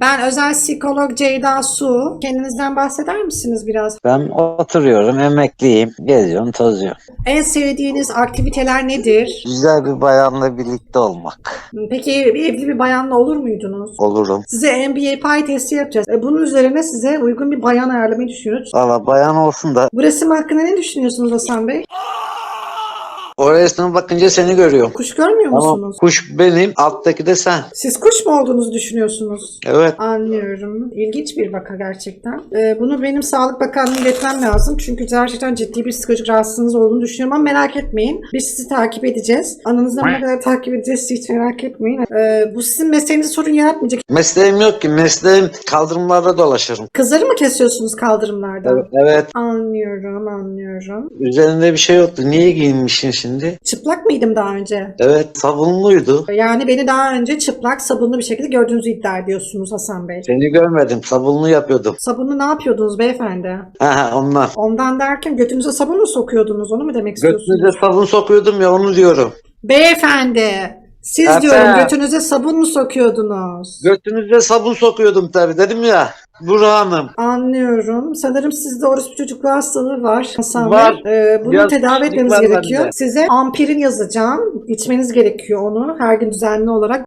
Ben özel psikolog Ceyda Su. Kendinizden bahseder misiniz biraz? Ben oturuyorum, emekliyim, geziyorum, tozuyorum. En sevdiğiniz aktiviteler nedir? Güzel bir bayanla birlikte olmak. Peki evli bir bayanla olur muydunuz? Olurum. Size MBA pay testi yapacağız. E, Bunun üzerine size uygun bir bayan ayarlamayı düşünüyoruz. Valla bayan olsun da Bu resim hakkında ne düşünüyorsunuz Hasan Bey? O resme bakınca seni görüyorum. Kuş görmüyor Ama musunuz? kuş benim, alttaki de sen. Siz kuş mu olduğunuzu düşünüyorsunuz? Evet. Anlıyorum. İlginç bir vaka gerçekten. Ee, bunu benim Sağlık Bakanlığı'na iletmem lazım. Çünkü gerçekten ciddi bir psikolojik rahatsızlığınız olduğunu düşünüyorum ama merak etmeyin. Biz sizi takip edeceğiz. Anınızı ne kadar takip edeceğiz hiç merak etmeyin. Ee, bu sizin mesleğinize sorun yaratmayacak. Mesleğim yok ki, mesleğim kaldırımlarda dolaşırım. Kızları mı kesiyorsunuz kaldırımlarda? Evet. evet. Anlıyorum, anlıyorum. Üzerinde bir şey yoktu. Niye giyinmişsin şimdi? Çıplak mıydım daha önce? Evet, sabunluydu. Yani beni daha önce çıplak, sabunlu bir şekilde gördüğünüzü iddia ediyorsunuz Hasan Bey. Seni görmedim, sabunlu yapıyordum. Sabunlu ne yapıyordunuz beyefendi? Ha ha, ondan. Ondan derken götünüze sabun mu sokuyordunuz? Onu mu demek istiyorsunuz? Götünüze sabun sokuyordum ya onu diyorum. Beyefendi, siz Efe. diyorum götünüze sabun mu sokuyordunuz? Götünüze sabun sokuyordum tabii dedim ya. Burhan Hanım. Anlıyorum. Sanırım sizde orospu çocukluğu hastalığı var. Hasan Var. Bey. Ee, bunu Biraz tedavi etmemiz var gerekiyor. bende. Size ampirin yazacağım. İçmeniz gerekiyor onu her gün düzenli olarak.